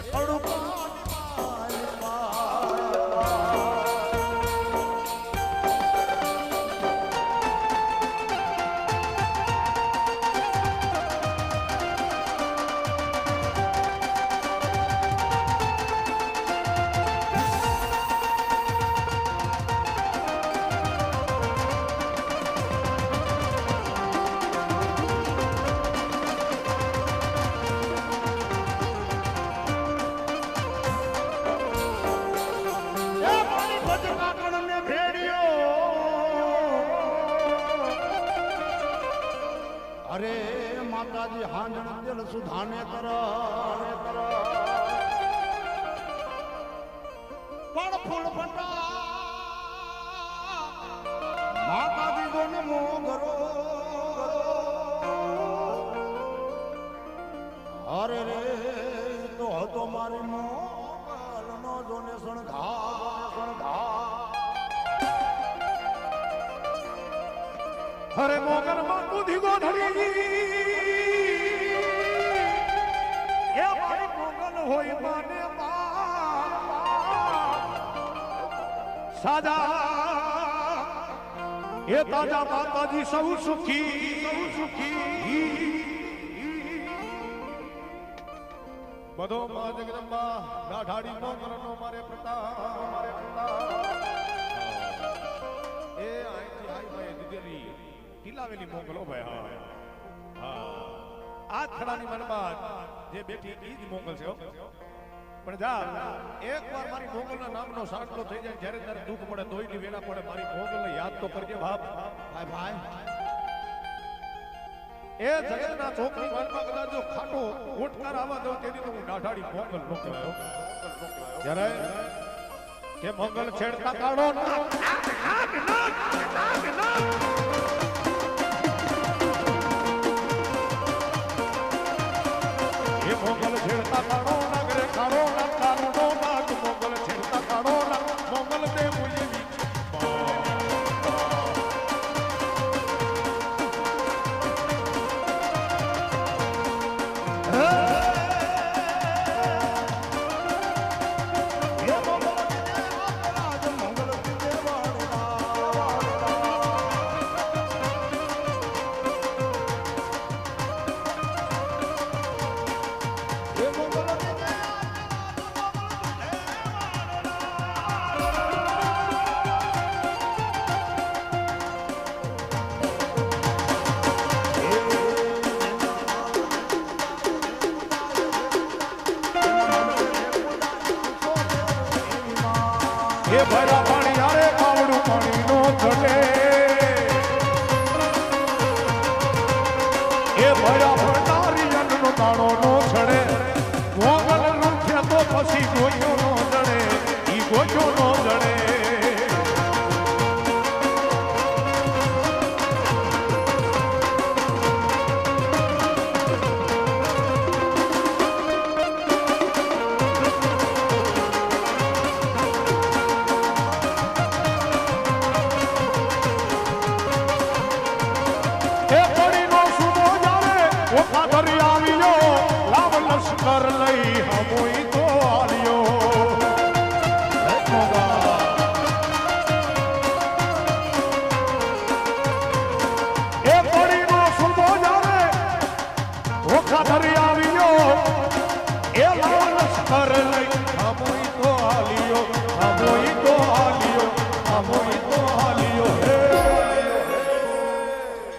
એ માતાજી હાંજણ દિલ સુધાને કર પણ ફૂલ ફટા માતાજી મો મોગરો અરે રે તો હતો મારી મોગલ સાજા એ તાજા માતાજી સૌ સુખી સૌ સુખી બધો માં જગદંબા દાઢાડી મોગલનો મારે પ્રતાપ મારે પ્રતાપ એ આઈથી આઈ ભાઈ દીધેલી ટીલાવેલી મોગલો ભાઈ હા હા આ ખડાની મનમાં જે બેઠી ઈ જ મોગલ છે હો. પણ જા એકવાર મારી મોગલના નામનો સાંકળો થઈ જાય જ્યારે ત્યારે દુઃખ પડે દોઈની વેલા પડે મારી મોગલને યાદ તો કરજે બાપ. ભાઈ ભાઈ. એ જગતના છોકરી મનમાં કદાચ જો ખાટો ઓટકાર આવવા દઉં તેની તો હું દાઢાડી મોગલ મોકલાયો. જ્યારે કે મોગલ છેડતા કાઢો. એ મોગલ છેડતા કાઢો નગરે કાઢો નાક, કાઢો નાક, મોગલ છેડતા કાઢો નાક, મોગલ દે એ ભરા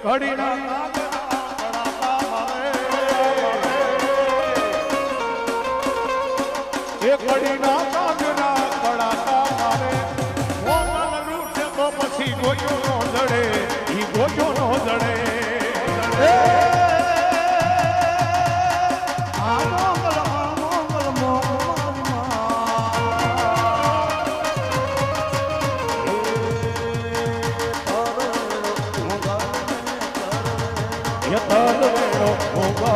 કડીના નાગના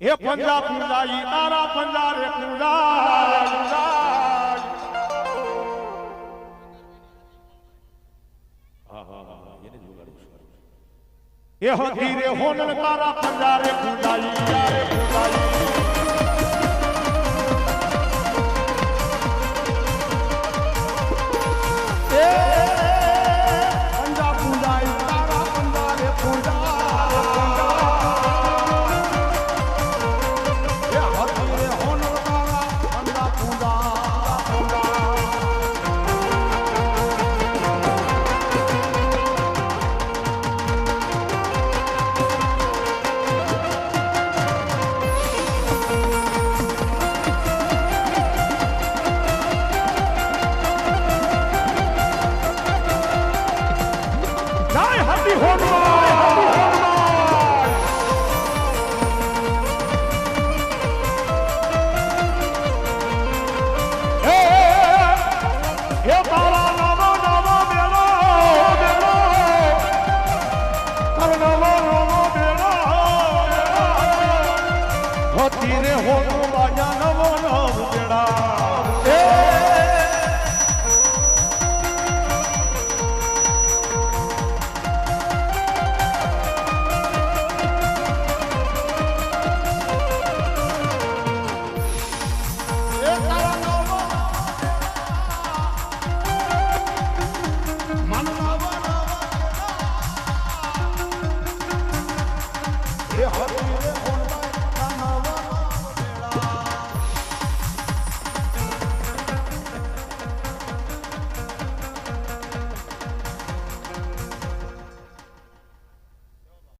એ પંજા પૂજાઈ તારા પંજા રે પૂજા એ હતી રે હોનલ તારા પંજા રે પૂજા ઈ તારે પૂજાઈ